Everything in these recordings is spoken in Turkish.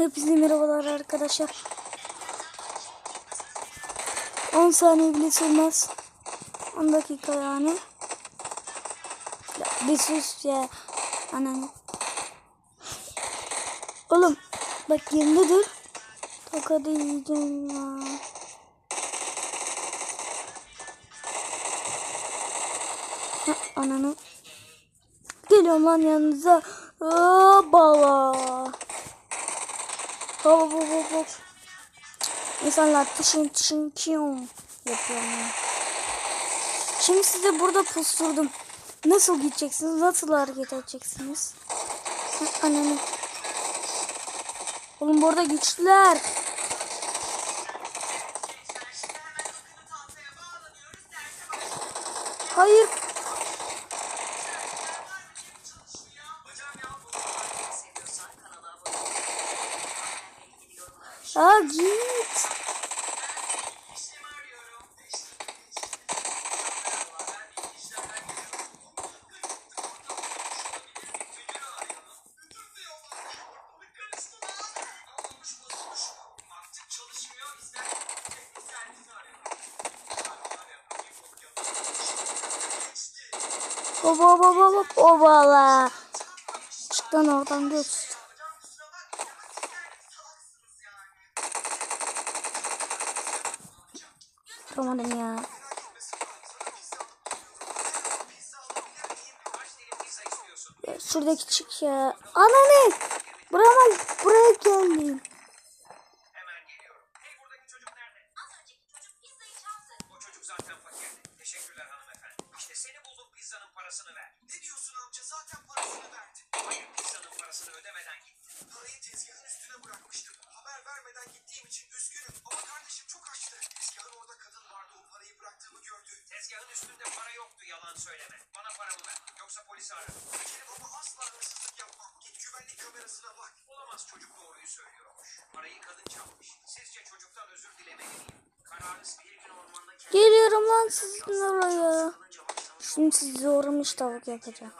Hepinize merhabalar arkadaşlar. 10 saniye bile sürmez. 10 dakika yani. Ya bir sus ya. Ananı. Oğlum bak yerinde dur. Tokadı yiyeceğim ya. Ha, ananı. Geliyorum lan yanınıza. Bala. Hop hop hop hop. İnsanlar tışın tışın kiyon yapıyor. Şimdi size burada pusturdum. Nasıl gideceksiniz? Nasıl hareket edeceksiniz? Ananı. Oğlum burada güçlüler. Hayır. Aa git. Baba baba baba obala. Çık lan oradan göz. Tutamadım ya. ya şuradaki çık ya. Ananı. Buraya buraya geldim. Hemen geliyorum. Hey buradaki çocuk nerede? Az önceki çocuk pizzayı çaldı. O çocuk zaten fakirdi. Teşekkürler hanımefendi. İşte seni buldum pizzanın parasını ver. Ne diyorsun amca? Zaten parasını verdi. Olamaz çocuk doğruyu söylüyormuş. Parayı kadın çalmış. Sizce çocuktan özür dilemeli miyim? Kararınız bir gün ormanda Geliyorum lan sizin oraya. Şimdi sizi uğramış tavuk yapacağım.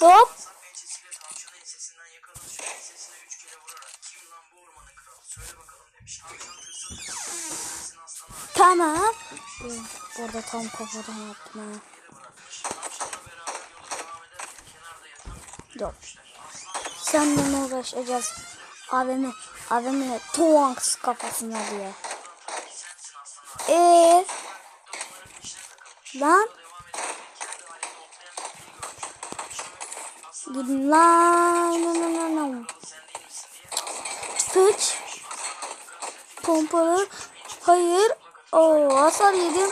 Hop. Tamam. Burada tam kafadan yaptım ha. Yok. Seninle uğraşacağız. Abimi, abimi Tuanks kafasına diye. Eee lan gidin lan. No, no, no, no. Sıç. Pompalı. Hayır. Oo hasar yedim.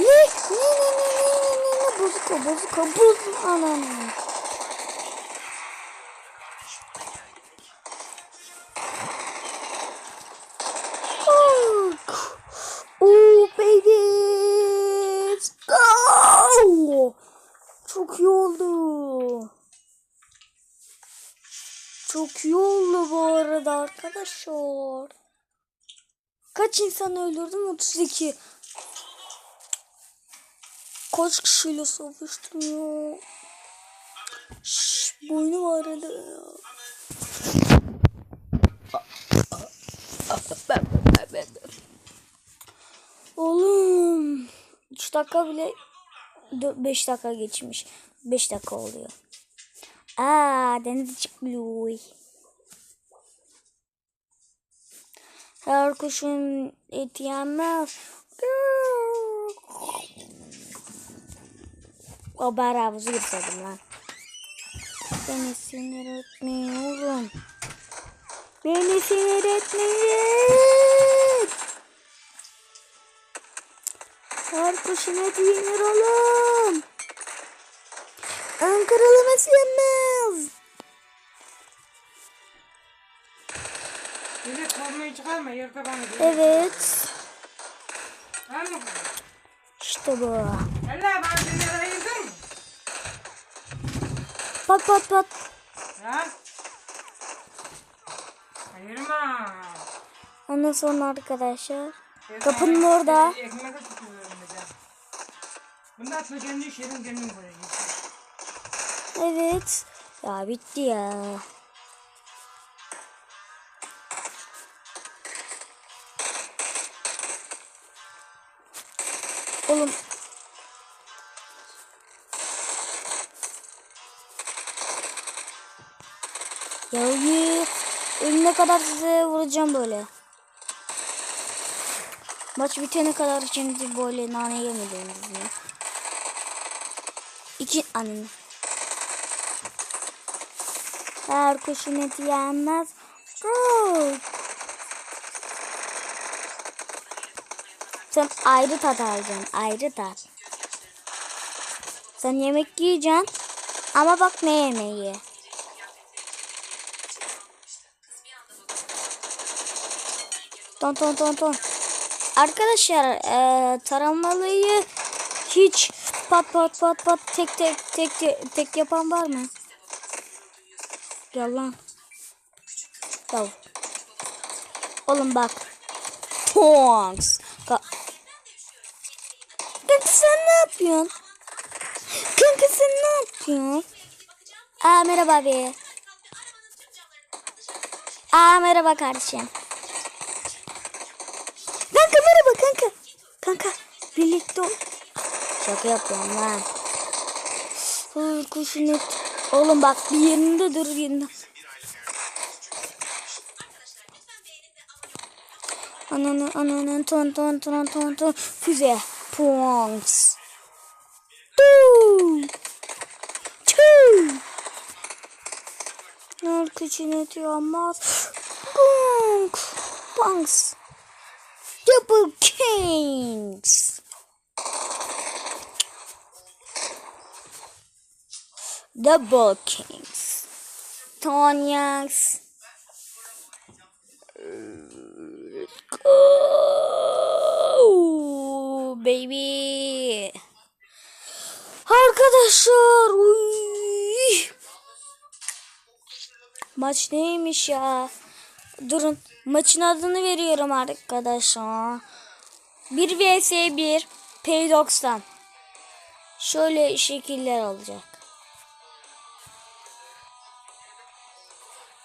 Ne? Ne ne ne ne ne ne ne bozuk o bozuk o arkadaşlar. Kaç insan öldürdüm? 32. Kaç kişiyle savaştım ya? Şşş, boynum ağrıdı ya. Oğlum. 3 dakika bile 5 dakika geçmiş. 5 dakika oluyor. Aa, deniz çıkmıyor. Her kuşun eti yenmez. O bari havuzu girsedim lan. Beni sinir etmeyin oğlum. Beni sinir etmeyin. Her kuşun eti yenir oğlum. Ankaralı yenmez. Öyle kormayı çıkarma yerde bana diyor. Evet. Var mı? İşte bu. Allah bana ayırdın mı? Pat pat pat. Ha? Ayırma. Ondan sonra arkadaşlar. Ben Kapının orada. Ekmek tutuyorum. Bunu atma kendi iş yerin kendin koyacaksın. Evet. Ya bitti ya. Oğlum. Ya iyi. Ölene kadar size vuracağım böyle. Maç bitene kadar şimdi böyle nane yemediğiniz mi? İki anne. Her kuşun eti yenmez. Good. Sen ayrı tat alacaksın. Ayrı tat. Sen yemek yiyeceksin. Ama bak ne yemeği. Ton ton ton ton. Arkadaşlar eee taramalıyı hiç pat pat pat pat tek tek tek tek, yapan var mı? Gel lan. Gel. Oğlum bak. Tonks. Sen ne yapıyorsun? Kanka sen ne yapıyorsun? Aa merhaba abi. Aa merhaba kardeşim. Kanka merhaba kanka. Kanka birlikte ol. Şaka yapıyorum lan. Ay kuşun et. Oğlum bak bir yerinde dur yerinde. Ananı ananı ton ton ton ton ton füze. prawns. Two. Two. Now could you need your mouth? Bonk. Bonks. Double kings. Double kings. Tonya's. Let's go. Baby. Arkadaşlar. Uy. Maç neymiş ya? Durun. Maçın adını veriyorum arkadaşlar. 1 vs 1 P90. Şöyle şekiller olacak.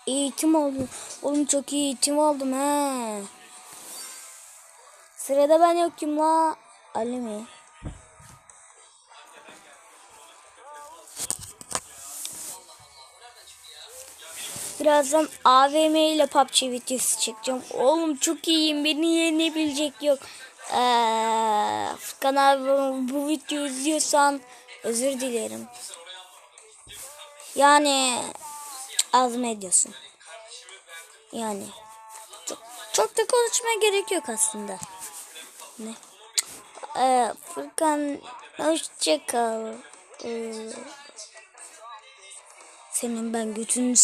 Eğitim aldım. Oğlum çok iyi eğitim aldım he. Sırada ben yokum la. Ali mi? Birazdan AVM ile PUBG videosu çekeceğim. Oğlum çok iyiyim. Beni yenebilecek yok. Ee, Furkan abi bu videoyu izliyorsan özür dilerim. Yani azmediyorsun. Yani çok, çok da konuşmaya gerek yok aslında. Ne? Ee, Furkan hoşça kal. Ee, senin ben götünü